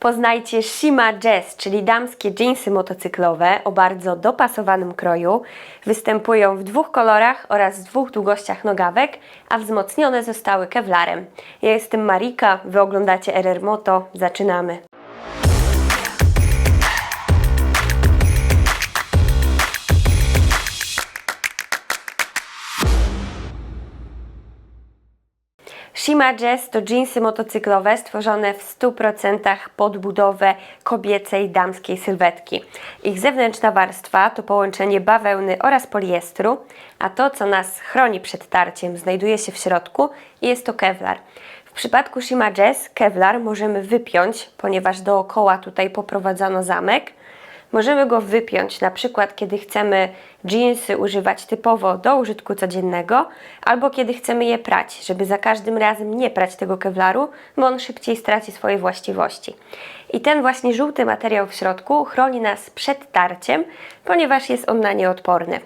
Poznajcie Shima Jazz, czyli damskie dżinsy motocyklowe o bardzo dopasowanym kroju. Występują w dwóch kolorach oraz dwóch długościach nogawek, a wzmocnione zostały kevlarem. Ja jestem Marika, wy oglądacie RR Moto. Zaczynamy. Shima Jazz to dżinsy motocyklowe stworzone w 100% pod budowę kobiecej damskiej sylwetki. Ich zewnętrzna warstwa to połączenie bawełny oraz poliestru, a to, co nas chroni przed tarciem, znajduje się w środku i jest to kevlar. W przypadku Shima Jazz kevlar możemy wypiąć, ponieważ dookoła tutaj poprowadzono zamek. Możemy go wypiąć, na przykład kiedy chcemy jeansy używać typowo do użytku codziennego, albo kiedy chcemy je prać, żeby za każdym razem nie prać tego kevlaru, bo on szybciej straci swoje właściwości. I ten właśnie żółty materiał w środku chroni nas przed tarciem, ponieważ jest on na nie odporny.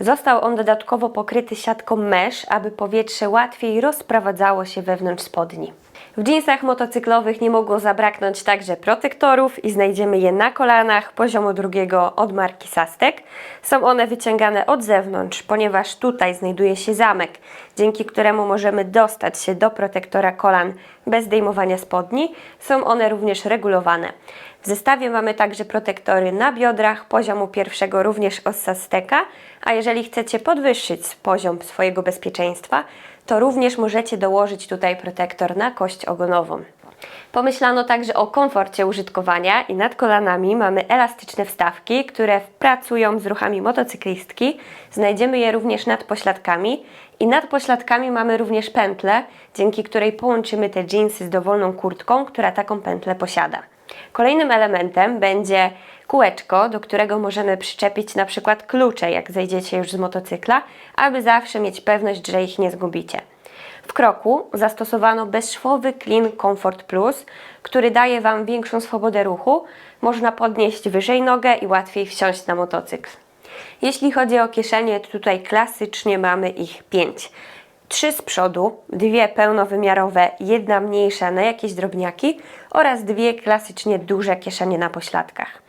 Został on dodatkowo pokryty siatką mesh, aby powietrze łatwiej rozprowadzało się wewnątrz spodni. W dżinsach motocyklowych nie mogło zabraknąć także protektorów i znajdziemy je na kolanach poziomu drugiego od marki Sastek. Są one wyciągane od zewnątrz, ponieważ tutaj znajduje się zamek, dzięki któremu możemy dostać się do protektora kolan bez zdejmowania spodni. Są one również regulowane. W zestawie mamy także protektory na biodrach poziomu pierwszego również od Sasteka, a jeżeli chcecie podwyższyć poziom swojego bezpieczeństwa, to również możecie dołożyć tutaj protektor na kość ogonową. Pomyślano także o komforcie użytkowania i nad kolanami mamy elastyczne wstawki, które pracują z ruchami motocyklistki. Znajdziemy je również nad pośladkami i nad pośladkami mamy również pętlę, dzięki której połączymy te jeansy z dowolną kurtką, która taką pętlę posiada. Kolejnym elementem będzie kółeczko, do którego możemy przyczepić na przykład klucze, jak zejdziecie już z motocykla, aby zawsze mieć pewność, że ich nie zgubicie. W kroku zastosowano bezszwowy Clean Comfort Plus, który daje Wam większą swobodę ruchu. Można podnieść wyżej nogę i łatwiej wsiąść na motocykl. Jeśli chodzi o kieszenie, tutaj klasycznie mamy ich pięć. Trzy z przodu, dwie pełnowymiarowe, jedna mniejsza na jakieś drobniaki oraz dwie klasycznie duże kieszenie na pośladkach.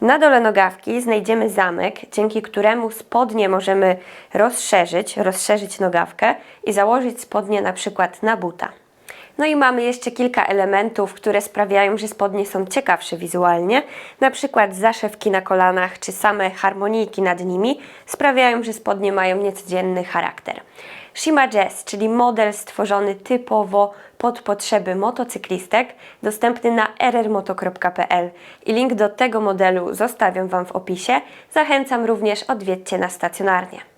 Na dole nogawki znajdziemy zamek, dzięki któremu spodnie możemy rozszerzyć, rozszerzyć nogawkę i założyć spodnie na przykład na buta. No i mamy jeszcze kilka elementów, które sprawiają, że spodnie są ciekawsze wizualnie. Na przykład zaszewki na kolanach czy same harmonijki nad nimi sprawiają, że spodnie mają niecodzienny charakter. Shima Jazz, czyli model stworzony typowo pod potrzeby motocyklistek, dostępny na rrmoto.pl i link do tego modelu zostawiam Wam w opisie. Zachęcam również odwiedźcie nas stacjonarnie.